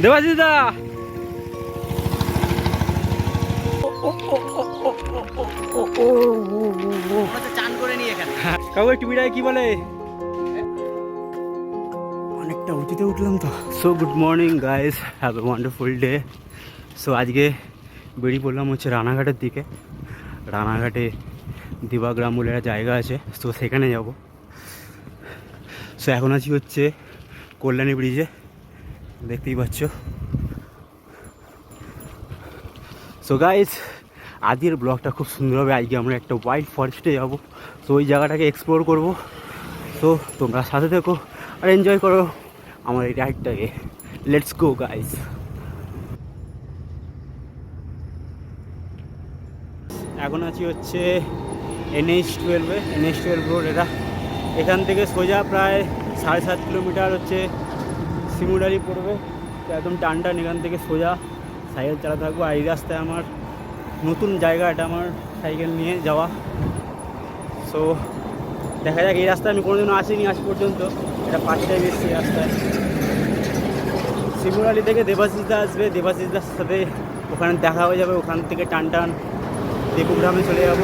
দেবাশিস দা চান করে নিয়ে এখানে কাকু একটু বিড়ায় কি বলে? অনেকটা উঁচুতে উঠলাম তো। So good morning guys have a wonderful day so আজকে বেরিয়ে পড়লাম হচ্ছে রানাঘাটের দিকে। রানাঘাটে দিবাগ্রাম বলে একটা জায়গা আছে। তো সেখানে যাব। সো এখন আছি হচ্ছে কল্যাণী ব্রিজে দেখতেই পাচ্ছ। সো গাইস আজকের ব্লগটা খুব সুন্দর হবে। আজকে আমরা একটা ওয়াইল্ড ফরেস্টে যাব। তো ওই জায়গাটাকে এক্সপ্লোর করব। তো তোমরা সাথে থেকো আর এনজয় করো আমার এই রাইডটাকে লেটস গো গাইস এখন আছি হচ্ছে এনএইচ টুয়েলভে এনএইচ টুয়েলভ রোড এটা এখান থেকে সোজা প্রায় সাড়ে সাত কিলোমিটার হচ্ছে সিমুডারি পড়বে। একদম টান টান এখান থেকে সোজা সাইকেল চালাতে থাকব। আর এই রাস্তায় আমার নতুন জায়গা, এটা আমার সাইকেল নিয়ে যাওয়া। সো দেখা যাক, এই রাস্তায় আমি কোনোদিনও আসিনি আজ পর্যন্ত। এটা ফার্স্ট টাইম এসেছি রাস্তায়। শিমুরালি থেকে দেবাশিসদা আসবে। দেবাশিসদার সাথে ওখানে দেখা হয়ে যাবে। ওখান থেকে টান টান দেবগ্রামে চলে যাব।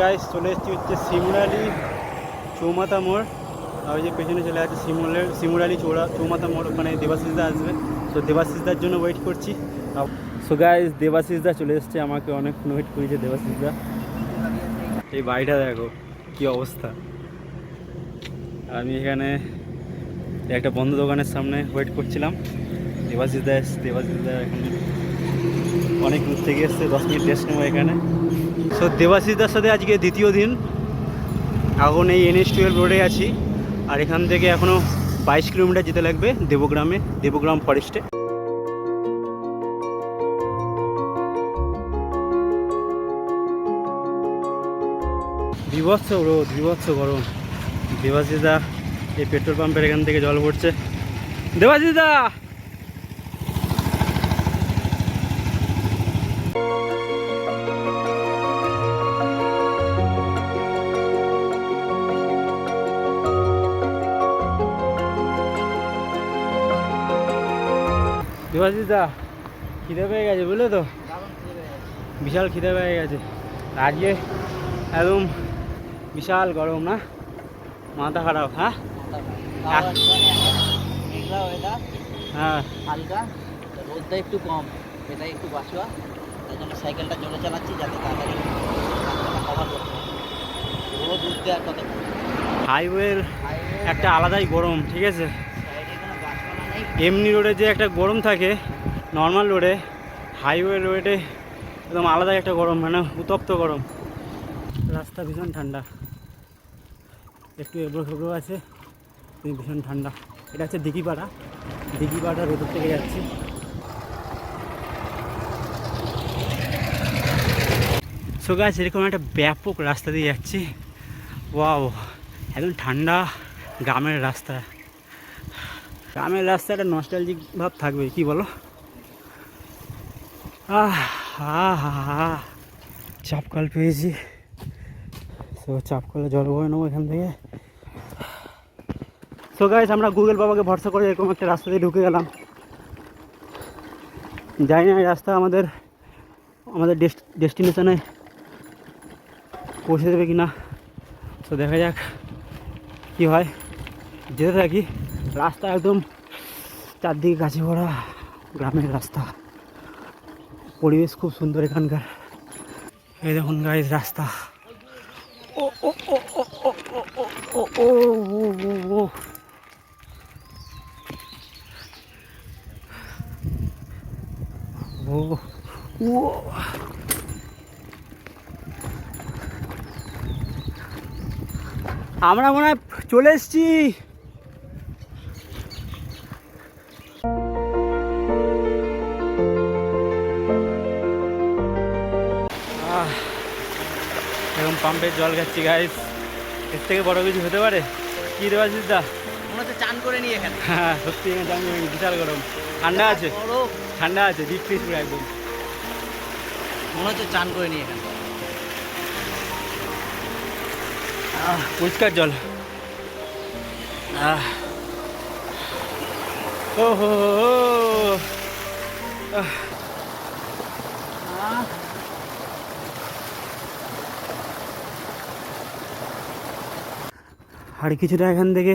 গাইস চলে এসেছি হচ্ছে শিমুরালি চৌমাতা মোড়। আর ওই যে পেছনে চলে আছে শিমুলের শিমুরালি চৌড়া, চৌমাথা মোড়, ওখানে দেবাশিসদা আসবে। তো দেবাশিসদার জন্য ওয়েট করছি। সো গাইস দেবাশিসদা চলে এসেছে, আমাকে অনেকক্ষণ ওয়েট করেছে দেবাশিসদা এই বাড়িটা দেখো, কি অবস্থা। আমি এখানে একটা বন্ধ দোকানের সামনে ওয়েট করছিলাম। দেবাশিসদা এসছে দেবাশিসদা এখানে অনেক দূর থেকে এসছে, দশ মিনিট রেস্ট নেব এখানে। সো দেবাশিসদার সাথে আজকে দ্বিতীয় দিন। এখন এই এনএস টুয়েলভ রোডে আছি। আর এখান থেকে এখনও বাইশ কিলোমিটার যেতে লাগবে দেবগ্রামে, দেবগ্রাম ফরেস্টে বিভৎস রোদ, বিভৎস গরম। দেবাশিসদা এই পেট্রোল পাম্পের এখান থেকে জল পড়ছে দেবাশিসদা! দেবাশিসদা খিদে পেয়ে গেছে বুঝলে তো? বিশাল খিদে পেয়ে গেছে। আজকে একদম বিশাল গরম না? মাথা খারাপ হ্যাঁ? হ্যাঁ। হালকা রোদটা একটু কম। এটা একটু বাঁচুয়া। তাই জন্য সাইকেলটা জোরে চালাচ্ছি যাতে তাড়াতাড়ি রোদ হাইওয়ের একটা আলাদাই গরম, ঠিক আছে? এমনি রোডে যে একটা গরম থাকে নর্মাল রোডে হাইওয়ে রোডে একদম আলাদাই একটা গরম মানে উত্তপ্ত গরম। রাস্তা ভীষণ ঠান্ডা। একটু এবড়ো খেবড়ো আছে ভীষণ ঠান্ডা। এটা হচ্ছে দিঘিপাড়া। দিঘিপাড়া রোদের থেকে যাচ্ছি। সো গাছ এরকম একটা ব্যাপক রাস্তা দিয়ে যাচ্ছি। ওয়াও একদম ঠান্ডা গ্রামের রাস্তা। গ্রামের রাস্তা একটা নস্টালজিক ভাব থাকবে, কি বলো। চাপকল পেয়েছি। তো চাপকলে জল বয়ে নেব এখান থেকে। সো গাইস আমরা গুগল বাবাকে ভরসা করে এরকম একটা রাস্তা দিয়ে ঢুকে গেলাম। জানি না এই রাস্তা আমাদের আমাদের ডেস্টিনেশনে পৌঁছে দেবে কি না তো দেখা যাক কি হয় যেতে থাকি রাস্তা একদম চারদিকে গাছে ভরা গ্রামের রাস্তা পরিবেশ খুব সুন্দর এখানকার এই দেখুন গাইজ রাস্তা ও ও ও ও ও ও ও ও ও ও ও ও আমরা মনে হয় চলে এসছি। এরকম পাম্পের জল খাচ্ছি গাইস এর থেকে বড় কিছু হতে পারে? কি দেওয়া দা মনে হচ্ছে চান করে নিয়ে এখানে। হ্যাঁ সত্যি এখানে দাম নেই, বিশাল গরম। ঠান্ডা আছে? ঠান্ডা আছে ডিপ ফ্রিজ পুরো একদম। মনে হচ্ছে চান করে নিয়ে এখানে। পরিষ্কার জল। ও হো, আর কিছুটা এখান থেকে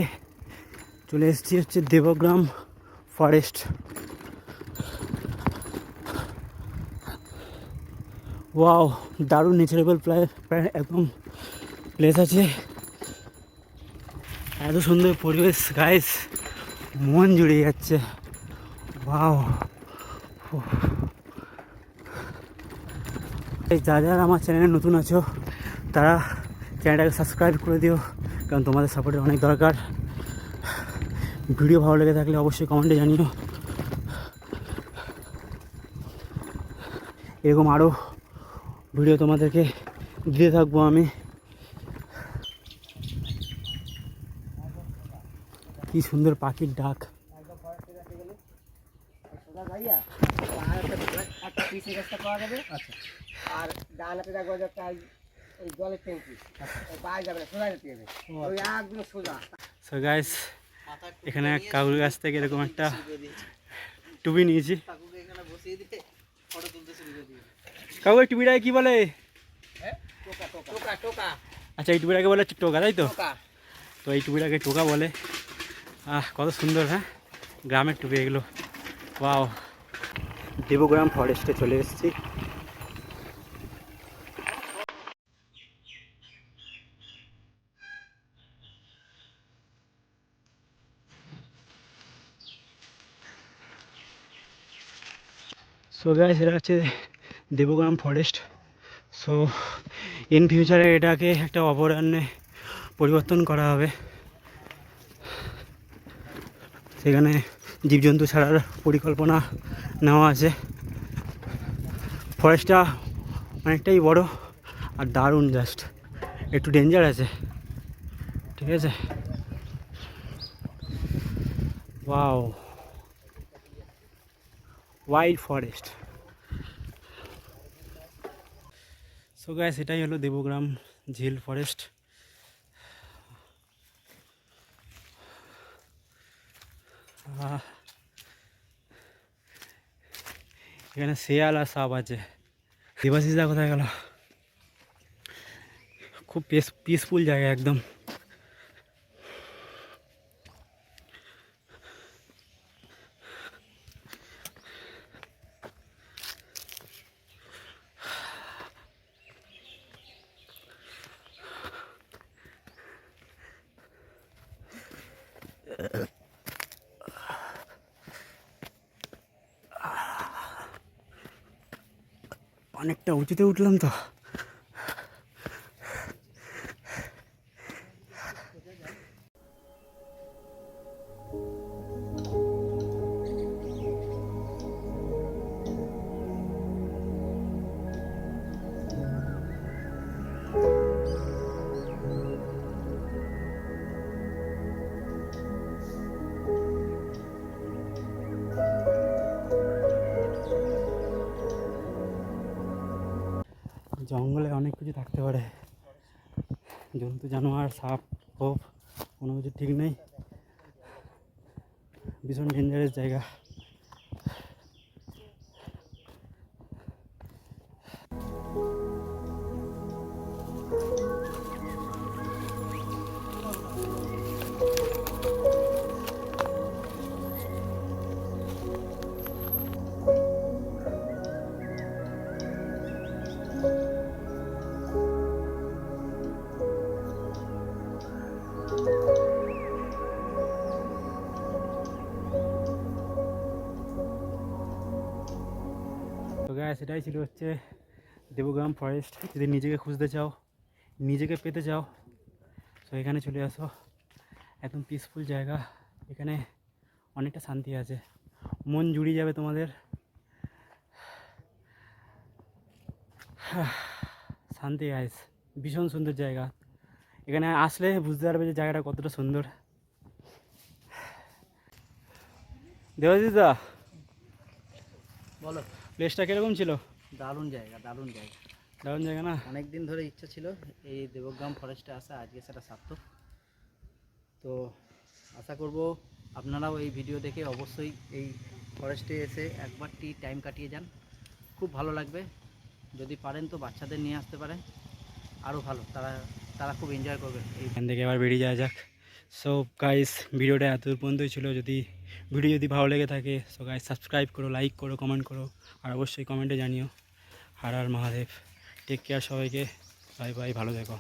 চলে এসেছি হচ্ছে দেবগ্রাম ফরেস্ট ওয়াও দারুণ নেচারেবল প্রায় প্রায় একদম প্লেস আছে। এত সুন্দর পরিবেশ গাইস মন জুড়ে যাচ্ছে। এই যা যারা আমার চ্যানেলে নতুন আছো, তারা চ্যানেলটাকে সাবস্ক্রাইব করে দিও, কারণ তোমাদের সাপোর্টের অনেক দরকার। ভিডিও ভালো লেগে থাকলে অবশ্যই কমেন্টে জানিও। এরকম আরও ভিডিও তোমাদেরকে দিতে থাকব আমি। কি সুন্দর পাখির ডাক। সোজা যাইয়া পাহাড়ের একটা পিসে গাছটা পাওয়া যাবে আচ্ছা আর ডান হাতে দেখব যে একটা ওই জলের ট্যাঙ্কি বাইরে যাবে না সোজা যেতে হবে ওই একদম সোজা সো গাইস এখানে কাকুর কাছ থেকে এরকম একটা টুপি নিয়েছি। কাকুকে এখানে বসিয়ে দিয়ে ফটো তুলতে শুরু করে দিয়ে কাকু এই টুপিটাকে কি বলে? টোকা টোকা টোকা টোকা আচ্ছা এই টুপিটাকে বলে হচ্ছে টোকা তাই তো? টোকা। তো এই টুপিটাকে টোকা বলে। আহ কত সুন্দর হ্যাঁ? গ্রামের টুপি এগুলো। ওয়াও। দেবগ্রাম ফরেস্টে চলে এসেছি। সো গাইস এটা হচ্ছে দেবগ্রাম ফরেস্ট সো ইন ফিউচারে এটাকে একটা অভয়ারণ্যে পরিবর্তন করা হবে। সেখানে জীবজন্তু ছাড়ার পরিকল্পনা নেওয়া আছে। ফরেস্টটা অনেকটাই বড় আর দারুণ জাস্ট একটু ডেঞ্জার আছে। ঠিক আছে? Wow wild forest so guys এটাই হলো দেবগ্রাম ঝিল ফরেস্ট এখানে শেয়াল আর সাপ আছে। দেবাশিসদা কোথায় গেল? খুব পিস পিসফুল জায়গা একদম। অনেকটা উঁচুতে উঠলাম তো। জঙ্গলে অনেক কিছু থাকতে পারে। জন্তু, জানোয়ার, সাপ খোপ কোনো কিছু ঠিক নেই। ভীষণ ডেঞ্জারাস জায়গা। এটাই ছিল হচ্ছে দেবগ্রাম ফরেস্ট যদি নিজেকে খুঁজতে চাও, নিজেকে পেতে চাও, তো এখানে চলে আসো। একদম পিসফুল জায়গা। এখানে অনেকটা শান্তি আছে। মন জুড়িয়ে যাবে তোমাদের। শান্তি গাইস ভীষণ সুন্দর জায়গা। এখানে আসলে বুঝতে পারবে যে জায়গাটা কতটা সুন্দর। দেবাজিৎ দা, বলো। প্লেসটা কীরকম ছিল? দারুণ জায়গা দারুণ জায়গা। দারুণ জায়গা না? অনেক দিন ধরে ইচ্ছা ছিল এই দেবগ্রাম ফরেস্টে আসা আজকে সেটা সার্থক। তো আশা করব আপনারাও এই ভিডিও দেখে অবশ্যই এই ফরেস্টে এসে একবারটি টাইম কাটিয়ে যান। খুব ভালো লাগবে। যদি পারেন তো বাচ্চাদের নিয়ে আসতে পারেন। আরও ভালো তারা তারা খুব এনজয় করবে। এই এখান থেকে এবার বেরিয়ে যাওয়া যাক। সো গাইস ভিডিওটা এত পর্যন্তই ছিল। যদি ভিডিও যদি ভালো লেগে থাকে সো গাই সাবস্ক্রাইব করো লাইক করো কমেন্ট করো, আর অবশ্যই কমেন্টে জানিও। হার আর মহাদেব টেক কেয়ার সবাইকে। বাই বাই ভালো থেকো।